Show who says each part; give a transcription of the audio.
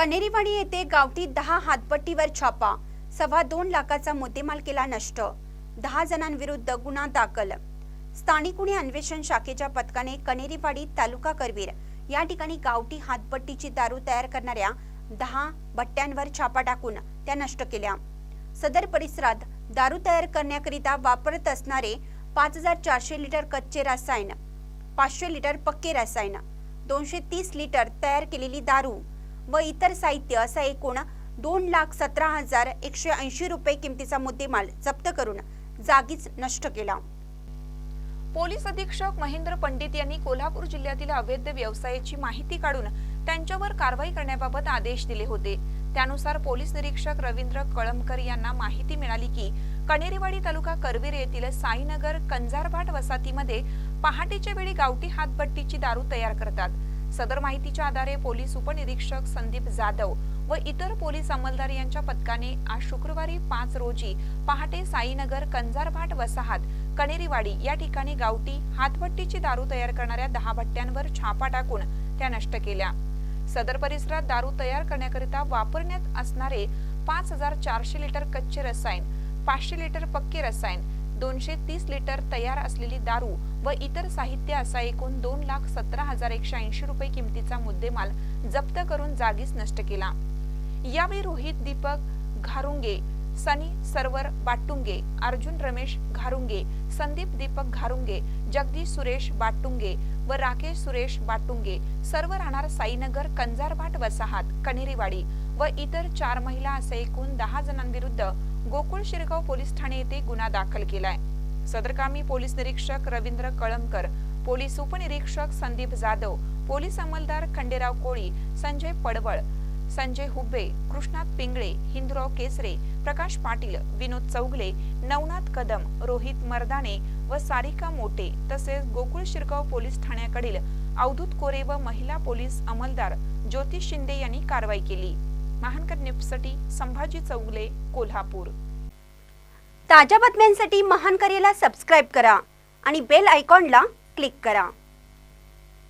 Speaker 1: कनेरीवाडी येथे गावठी दहा हातपट्टीवर छापा. सव्वा दोन लाखाचा मुद्देमाल केला नष्ट. दहा जणांविरुद्ध गुन्हा दाखल. स्थानिक गुन्हे अन्वेषण शाखेच्या पथकाने कनेरीवाडी तालुका करवीर या ठिकाणी गावठी हातपट्टीची दारू तयार करणाऱ्या दहा भट्ट्यांवर छापा टाकून त्या नष्ट केल्या. सदर परिसरात दारू तयार करण्याकरिता वापरत असणारे पाच हजार चारशे लिटर कच्चे रसायन पाचशे लिटर पक्के रसायन दोनशे तीस लिटर तयार केलेली दारू व इतर साहित्य असा एकूण दोन लाख सतरा हजार एकशे ऐंशी रुपये किमतीचा मुद्देमाल जप्त करून जागीच नष्ट केला.
Speaker 2: पोलीस अधीक्षक महेंद्र पंडित यांनी कोल्हापूर जिल्ह्यातील अवैध व्यवसायाची माहिती काढून त्यांच्यावर कारवाई करण्याबाबत आदेश दिले होते. त्यानुसार पोलीस निरीक्षक रवींद्र कळमकर यांना माहिती मिळाली की कणेरीवाडी तालुका करवीर येथील साईनगर कंजारभाट वसाहतीमध्ये पहाटेच्या वेळी गावठी हातभट्टीची दारू तयार करतात. सदर माहितीच्या आधारे पोलीस उपनिरीक्षक संदीप जाधव व इतर पोलीस अंमलदार यांच्या पथकाने आज शुक्रवारी पाच रोजी पहाटे साईनगर कंजारभाट वसाहत कणेरीवाडी या ठिकाणी गावठी हातभट्टीची दारू तयार करणाऱ्या दहा भट्ट्यांवर छापा टाकून त्या नष्ट केल्या. सदर परिसरात दारू तयार करण्याकरिता वापरण्यात असणारे पाच हजार चारशे लिटर कच्चे रसायन पाचशे लिटर पक्के रसायन दोनशे तीस लिटर तयार असलेली दारू व इतर साहित्य असा एकूण दोन लाख सतरा हजार एकशे ऐंशी रुपये किमतीचा मुद्देमाल जप्त करून जागीच नष्ट केला. यावेळी रोहित दीपक घारुंगे सनी सरवर बाटुंगे अर्जुन रमेश घारुंगे संदीप दीपक घारुंगे जगदीश सुरेश बाटुंगे व राकेश सुरेश बाटुंगे सर्व राहणार साईनगर कंजारभाट वसाहत कनेरीवाडी व इतर चार महिला असे एकूण दहा जणांविरुद्ध गोकुळ शिरगाव पोलीस ठाणे येथे गुन्हा दाखल केलाय. सदरकामी पोलीस निरीक्षक रवींद्र कळमकर पोलीस उपनिरीक्षक संदीप जाधव पोलीस अंमलदार खंडेराव कोळी संजय पडवळ संजय हुब्बे कृष्णात पिंगळे हिंदुराव केसरे प्रकाश पाटील विनोद चौगले नवनाथ कदम रोहित मर्दाने व सारिका मोटे तसेच गोकुळ शिरगाव पोलीस ठाण्याकडील अवधूत कोरे व महिला पोलीस अंमलदार ज्योती शिंदे यांनी कारवाई केली. महानकर न्यूजसाठी संभाजी चौगले कोल्हापूर.
Speaker 1: ताज्या बातम्यांसाठी महानकरेला सबस्क्राईब करा आणि बेल आयकॉनला क्लिक करा.